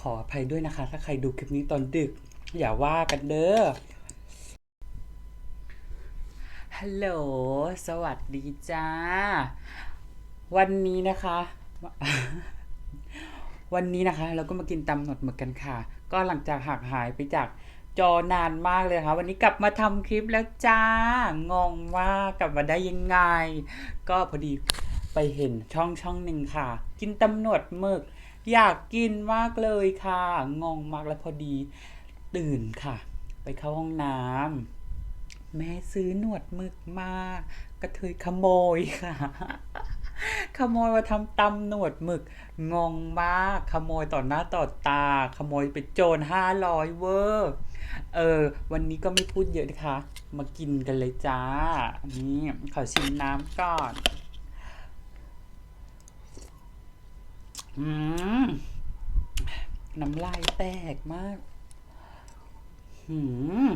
ขออภัยด้วยนะคะ ถ้าใครดูคลิปนี้ตอนดึก อย่าว่ากันเด้อฮัลโหล สวัสดีจ้า วันนี้นะคะ วันนี้นะคะ เราก็มากินตำหนดหมึกกันค่ะ ก็หลังจากห่างหายไปจากจอนานมากเลยค่ะ วันนี้กลับมาทำคลิปแล้วจ้า งงว่ากกลับมาได้ยังไง ก็พอดีไปเห็นช่องช่องหนึ่งค่ะ กินตำหนดหมึก อยากกินมากเลยค่ะ งงมากแล้วพอดีตื่นค่ะ ไปเข้าห้องน้ำแม่ซื้อหนวดมึกมากระเทยขโมยค่ะ ขโมยมาทำตำหนวดหมึก งงมากขโมยต่อหน้าต่อตา ขโมยเป็นโจรห้าร้อยเวอร์เออ วันนี้ก็ไม่พูดเยอะนะคะ มากินกันเลยจ้า นี่ขอชิมน้ำก่อน อืมน้ำลายแตกมาก หืม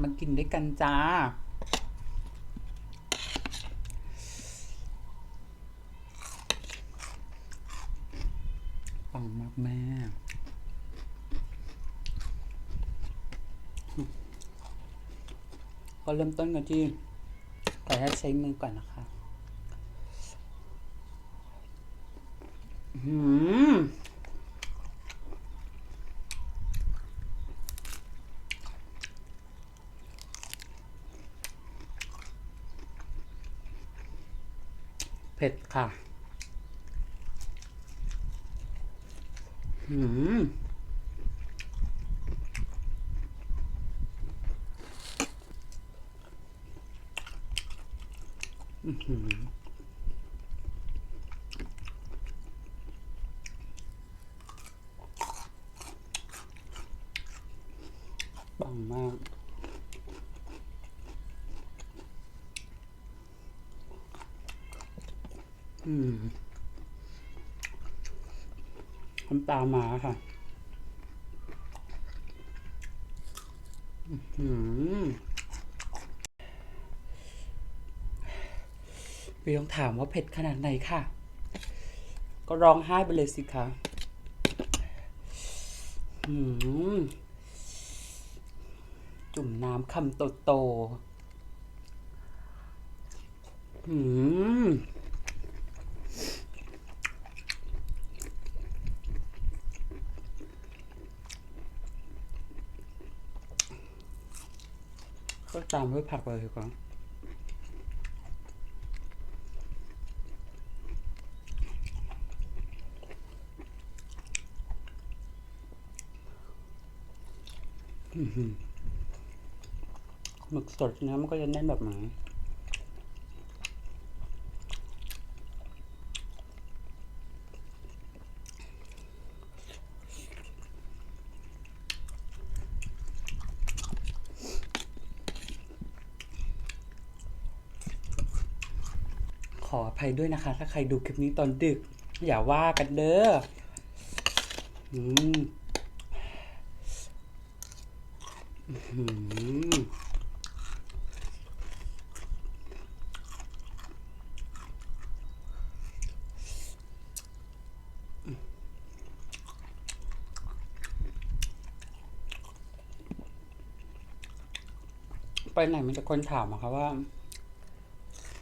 มากินด้วยกันจ้า ปังมากแม่ก็เริ่มต้นกันที่ขออนุญาตใช้มือก่อนนะคะ หืมเผ็ดค่ะหืมอื้อ ปังมาก อืมน้ำตามาค่ะ อื้อหือพี่ต้องถามว่าเผ็ดขนาดไหนค่ะ ก็ร้องไห้ไปเลยสิคะอืม จุ่มน้ำคำโตๆอืมก็ตามด้วยผักเลยดีกว่าอื้อ หมึกสดเนื้อมันก็จะแน่นแบบนี้ขออภัยด้วยนะคะ ถ้าใครดูคลิปนี้ตอนดึก อย่าว่ากันเด้ออืม ไปไหนมีแต่คนถามอะค่ะว่า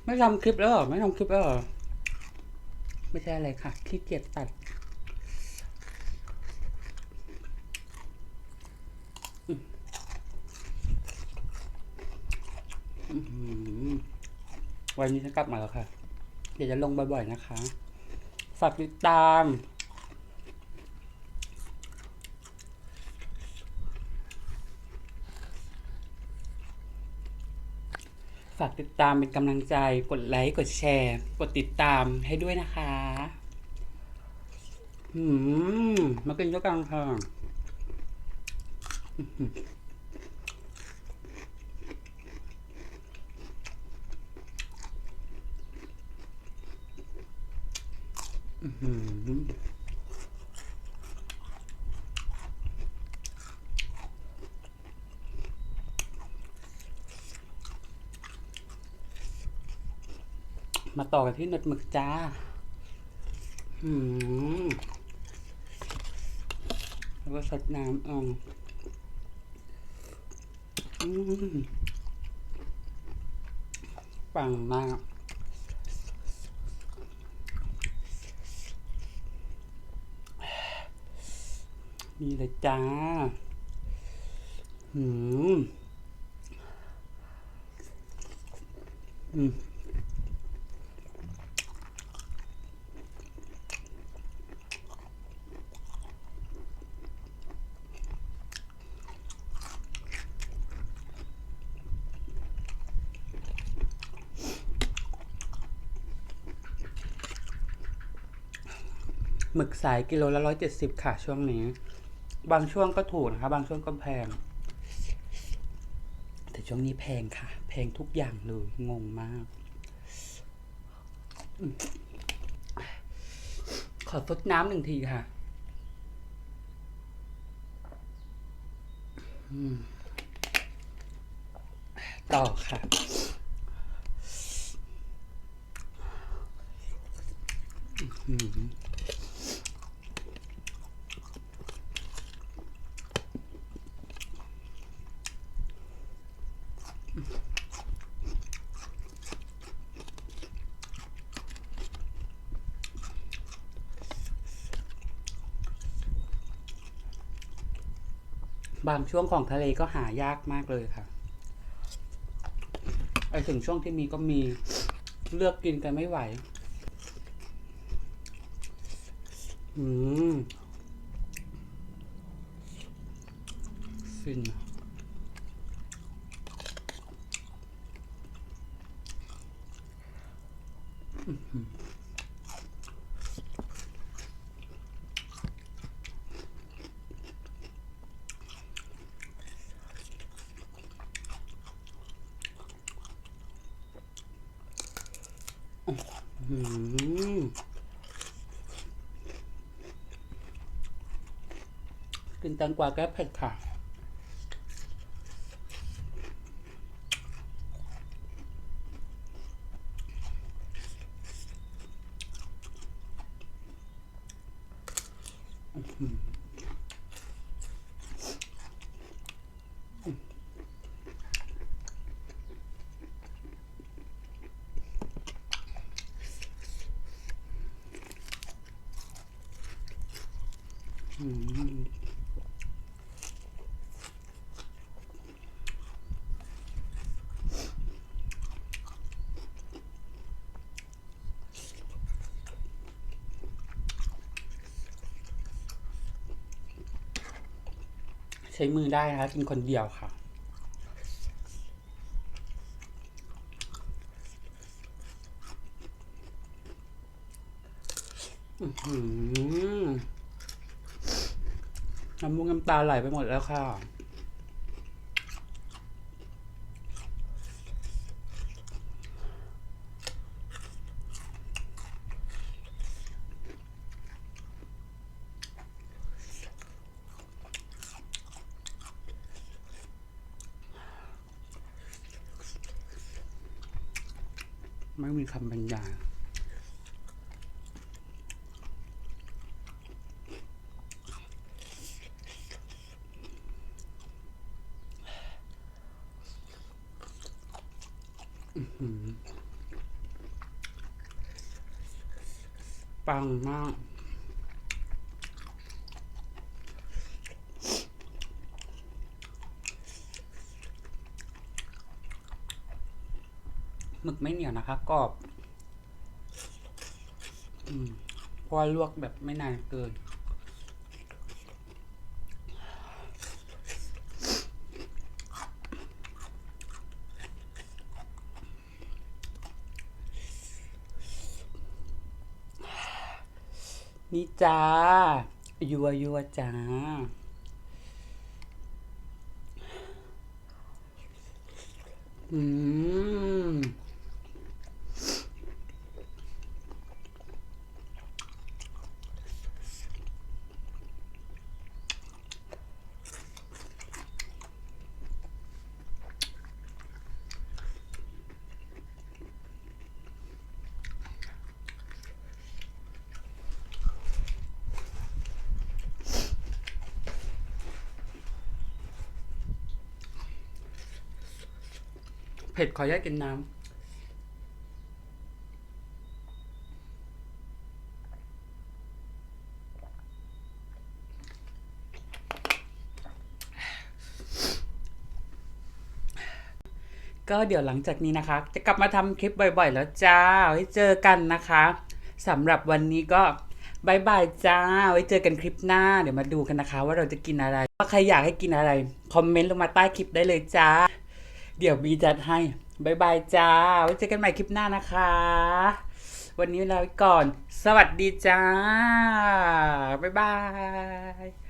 ไม่ทำคลิปแล้วหรอไม่ทำคลิปแล้วหรอไม่ใช่อะไรค่ะขี้เกียจตัดวันนี้ฉันกลับมาแล้วค่ะ เดี๋ยวจะลงบ่อยๆนะคะ ฝากติดตามากติดตามเป็นกำลังใจ กดไลค์ กดแชร์ กดติดตามให้ด้วยนะคะ อืม มากินด้วยกันค่ะอื้อหืออื้อหือ มาต่อกันที่หนวดหมึกจ้า อืมแล้วก็สดน้ำอ่องปังมากนี่เลยจ้าหืม อืม หมึกสายกิโลละร้อยเจ็ดสิบค่ะช่วงนี้ บางช่วงก็ถูกนะคะ บางช่วงก็แพง แต่ช่วงนี้แพงค่ะ แพงทุกอย่างเลยงงมาก ขอซดน้ำหนึ่งทีค่ะต่อค่ะ อืม บางช่วงของทะเลก็หายากมากเลยค่ะไอถึงช่วงที่มีก็มีเลือกกินกันไม่ไหว อืมฟินอะอื้อหืออื้อหือ กินแตงกวาแก้เผ็ดค่ะอืม ใช้มือได้นะคะกินคนเดียวค่ะอื้อหือ น้ำมูกน้ำตาไหลไปหมดแล้วค่ะ ไม่มีคำบรรยาย ปังมากหมึกไม่เหนียวนะคะกรอบอพราะว่าลวกแบบไม่นานเกิน นี่จ้า ยัวยัวจ้า อืม เผ็ดขออนุญาตกินน้ำ ก็เดี๋ยวหลังจากนี้นะคะ จะกลับมาทำคลิปบ่อยๆ แล้วจ้า ไว้เจอกันนะคะสำหรับวันนี้ก็บายบายจ้า ไว้เจอกันคลิปหน้า เดี๋ยวมาดูกันนะคะ ว่าเราจะกินอะไรว่าใครอยากให้กินอะไร คอมเมนต์ลงมาใต้คลิปได้เลยจ้า เดี๋ยวบีจัดให้บายบายจ้า ไว้เจอกันใหม่คลิปหน้านะคะ วันนี้ลาไปก่อน สวัสดีจ้าบ๊ายบาย